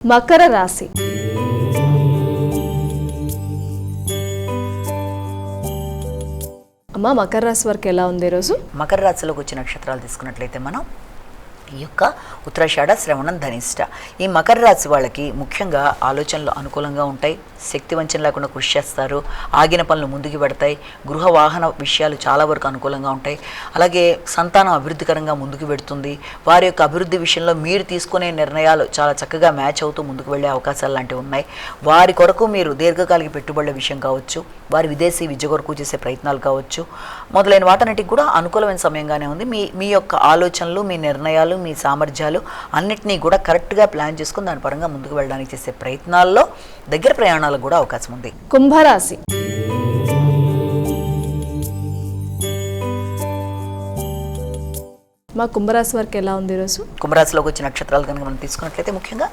మకర రాశి. అమ్మ మకర రాశి వరకు ఎలా ఉంది ఈరోజు మకర రాశిలోకి వచ్చే నక్షత్రాలు తీసుకున్నట్లయితే మనం ఈ యొక్క ఉత్తరాషాఢ శ్రవణం ధనిష్ట. ఈ మకర రాశి వాళ్ళకి ముఖ్యంగా ఆలోచనలు అనుకూలంగా ఉంటాయి. శక్తి వంచన లేకుండా కృషి చేస్తారు. ఆగిన పనులు ముందుకు పెడతాయి. గృహ వాహన విషయాలు చాలా వరకు అనుకూలంగా ఉంటాయి. అలాగే సంతానం అభివృద్ధికరంగా ముందుకు పెడుతుంది వారి యొక్క అభివృద్ధి విషయంలో మీరు తీసుకునే నిర్ణయాలు చాలా చక్కగా మ్యాచ్ అవుతూ ముందుకు వెళ్ళే అవకాశాలు లాంటివి ఉన్నాయి. వారి కొరకు మీరు దీర్ఘకాలిక పెట్టుబడుల విషయం కావచ్చు. వారి విదేశీ విద్య కొరకు చేసే ప్రయత్నాలు కావచ్చు. మొదలైన వాటన్నిటికి కూడా అనుకూలమైన సమయంగానే ఉంది. మీ మీ యొక్క ఆలోచనలు మీ నిర్ణయాలు మీ సామర్థ్యాలు అన్నిటినీ కూడా కరెక్ట్గా ప్లాన్ చేసుకుని దాని పరంగా ముందుకు వెళ్ళడానికి చేసే ప్రయత్నాల్లో దగ్గర ప్రయాణాలకు కూడా అవకాశం ఉంది. కుంభరాశి. మా కుంభరాశి వరకు ఎలా ఉంది ఈరోజు? కుంభరాశిలోకి వచ్చిన నక్షత్రాలు కనుక మనం తీసుకున్నట్లయితే ముఖ్యంగా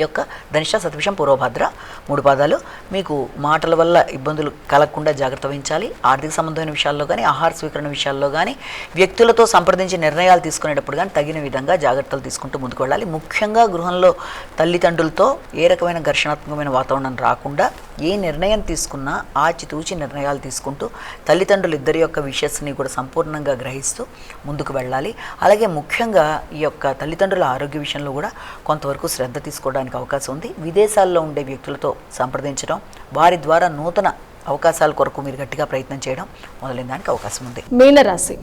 యొక్క ధనిష్ట సతవిషం పూర్వభద్ర. మూడు పాదాలు. మీకు మాటల వల్ల ఇబ్బందులు కలగకుండా జాగ్రత్త వహించాలి. ఆర్థిక సంబంధమైన విషయాల్లో కానీ ఆహార స్వీకరణ విషయాల్లో కానీ వ్యక్తులతో సంప్రదించి నిర్ణయాలు తీసుకునేటప్పుడు కానీ తగిన విధంగా జాగ్రత్తలు తీసుకుంటూ ముందుకు వెళ్ళాలి. ముఖ్యంగా గృహంలో తల్లిదండ్రులతో ఏ రకమైన ఘర్షణాత్మకమైన వాతావరణం రాకుండా ఏ నిర్ణయం తీసుకున్నా ఆచితూచి నిర్ణయాలు తీసుకుంటూ తల్లిదండ్రులు ఇద్దరి యొక్క విషయస్ని కూడా సంపూర్ణంగా గ్రహిస్తూ ముందుకు వెళ్ళాలి. అలాగే ముఖ్యంగా ఈ యొక్క తల్లిదండ్రుల ఆరోగ్య విషయంలో కూడా కొంతవరకు శ్రద్ధ తీసుకోవడానికి అవకాశం ఉంది. విదేశాల్లో ఉండే వ్యక్తులతో సంప్రదించడం వారి ద్వారా నూతన అవకాశాల కొరకు మీరు గట్టిగా ప్రయత్నం చేయడం మొదలైన దానికి అవకాశం ఉంది. మీనరాశి.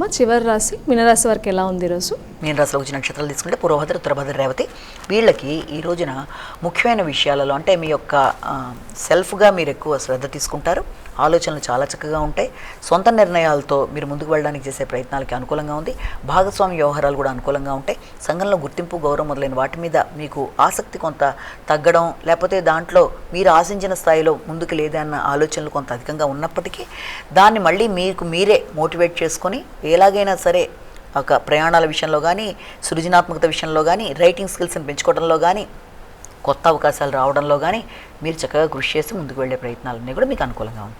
మా చివరి రాశి మీనరాశి వరకు ఎలా ఉంది ఈరోజు? మీన రాశిలో వచ్చిన నక్షత్రాలు తీసుకుంటే పూర్వభద్ర ఉత్తరభద్ర రేవతి వీళ్ళకి ఈ రోజున ముఖ్యమైన విషయాలలో అంటే మీ యొక్క సెల్ఫ్గా మీరు ఎక్కువ శ్రద్ధ తీసుకుంటారు. ఆలోచనలు చాలా చక్కగా ఉంటాయి. సొంత నిర్ణయాలతో మీరు ముందుకు వెళ్ళడానికి చేసే ప్రయత్నాలకి అనుకూలంగా ఉంది. భాగస్వామి వ్యవహారాలు కూడా అనుకూలంగా ఉంటాయి. సంఘంలో గుర్తింపు గౌరవం మొదలైన వాటి మీద మీకు ఆసక్తి కొంత తగ్గడం లేకపోతే దాంట్లో మీరు ఆశించిన స్థాయిలో ముందుకు లేదన్న ఆలోచనలు కొంత అధికంగా ఉన్నప్పటికీ దాన్ని మళ్ళీ మీకు మీరే మోటివేట్ చేసుకొని ఎలాగైనా సరే ఒక ప్రయాణాల విషయంలో కానీ సృజనాత్మకత విషయంలో కానీ రైటింగ్ స్కిల్స్ని పెంచుకోవడంలో కానీ కొత్త అవకాశాలు రావడంలో కానీ మీరు చక్కగా కృషి చేసి ముందుకు వెళ్ళే ప్రయత్నాలన్నీ కూడా మీకు అనుకూలంగా ఉంటాయి.